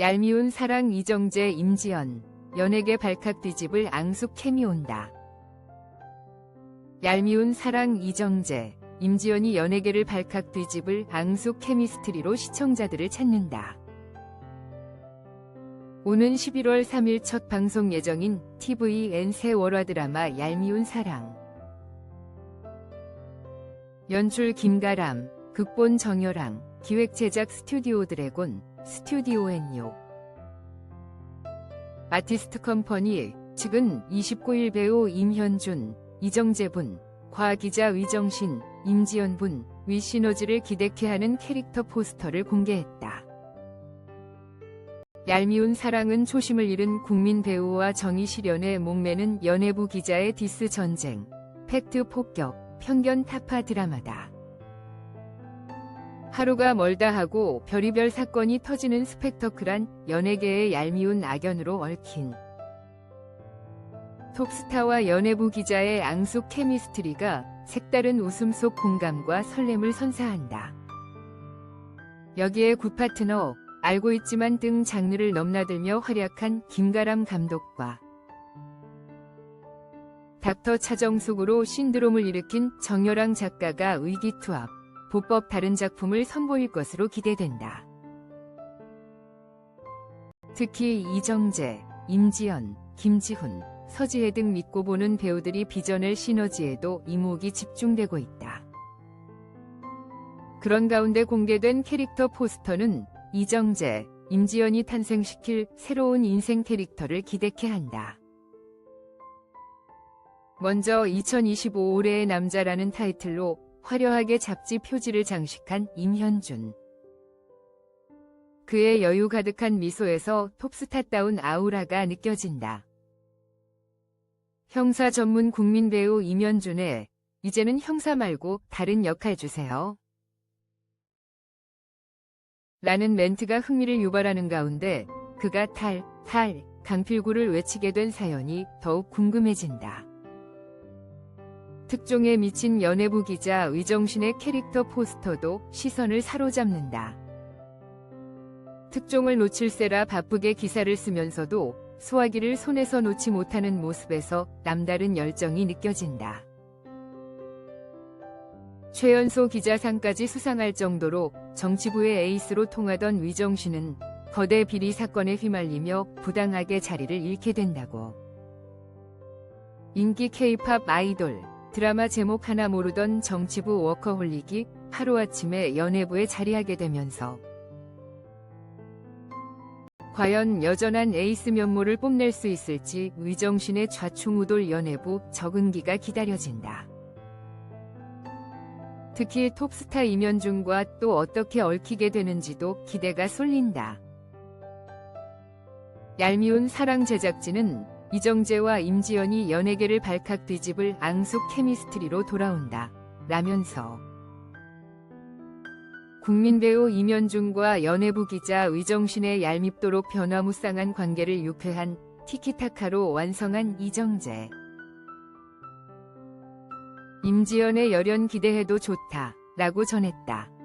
얄미운 사랑 이정재 임지연 연예계 발칵 뒤집을 앙숙 캠이 온다. 얄미운 사랑 이정재 임지연이 연예계를 발칵 뒤집을 앙숙 케미스트리로 시청자들을 찾는다. 오는 11월 3일 첫 방송 예정인 TVN 새 월화 드라마 얄미운 사랑. 연출 김가람, 극본 정여랑, 기획 제작 스튜디오 드래곤, 스튜디오 엔요. 아티스트 컴퍼니 측은 29일 배우 임현준, 이정재분, 과기자 위정신, 임지연분, 위 시너즈를 기대케 하는 캐릭터 포스터를 공개했다. 얄미운 사랑은 초심을 잃은 국민 배우와 정의 실현에 목매는 연예부 기자의 디스 전쟁, 팩트 폭격, 편견 타파 드라마다. 하루가 멀다 하고 별의별 사건이 터지는 스펙터클한 연예계의 얄미운 악연으로 얽힌 톱스타와 연예부 기자의 앙숙 케미스트리가 색다른 웃음 속 공감과 설렘을 선사한다. 여기에 굿파트너, 알고 있지만 등 장르를 넘나들며 활약한 김가람 감독과 닥터 차정숙으로 신드롬을 일으킨 정여랑 작가가 의기투합, 보법 다른 작품을 선보일 것으로 기대된다. 특히 이정재, 임지연, 김지훈, 서지혜 등 믿고 보는 배우들이 빚어낼 시너지에도 이목이 집중되고 있다. 그런 가운데 공개된 캐릭터 포스터는 이정재, 임지연이 탄생시킬 새로운 인생 캐릭터를 기대케 한다. 먼저 2025 올해의 남자라는 타이틀로 화려하게 잡지 표지를 장식한 임현준. 그의 여유 가득한 미소에서 톱스타다운 아우라가 느껴진다. 형사 전문 국민 배우 임현준의 이제는 형사 말고 다른 역할 주세요. 라는 멘트가 흥미를 유발하는 가운데 그가 탈, 탈, 강필구를 외치게 된 사연이 더욱 궁금해진다. 특종에 미친 연예부 기자 의정신의 캐릭터 포스터도 시선을 사로잡는다. 특종을 놓칠세라 바쁘게 기사를 쓰면서도 소화기를 손에서 놓지 못하는 모습에서 남다른 열정이 느껴진다. 최연소 기자상까지 수상할 정도로 정치부의 에이스로 통하던 위정신은 거대 비리 사건에 휘말리며 부당하게 자리를 잃게 된다고. 인기 케이팝 아이돌, 드라마 제목 하나 모르던 정치부 워커홀릭이 하루아침에 연예부에 자리하게 되면서 과연 여전한 에이스 면모를 뽐낼 수 있을지 위정신의 좌충우돌 연예부 적응기가 기다려진다. 특히 톱스타 임현중과 또 어떻게 얽히게 되는지도 기대가 쏠린다. 얄미운 사랑 제작진은 이정재와 임지연이 연예계를 발칵 뒤집을 앙숙 케미스트리로 돌아온다. 라면서 국민 배우 임현중과 연예부 기자 의정신의 얄밉도록 변화무쌍한 관계를 유쾌한 티키타카로 완성한 이정재. 임지연의 열연 기대해도 좋다. 라고 전했다.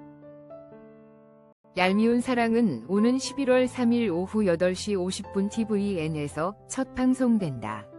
얄미운 사랑은 오는 11월 3일 오후 8시 50분 TVN에서 첫 방송된다.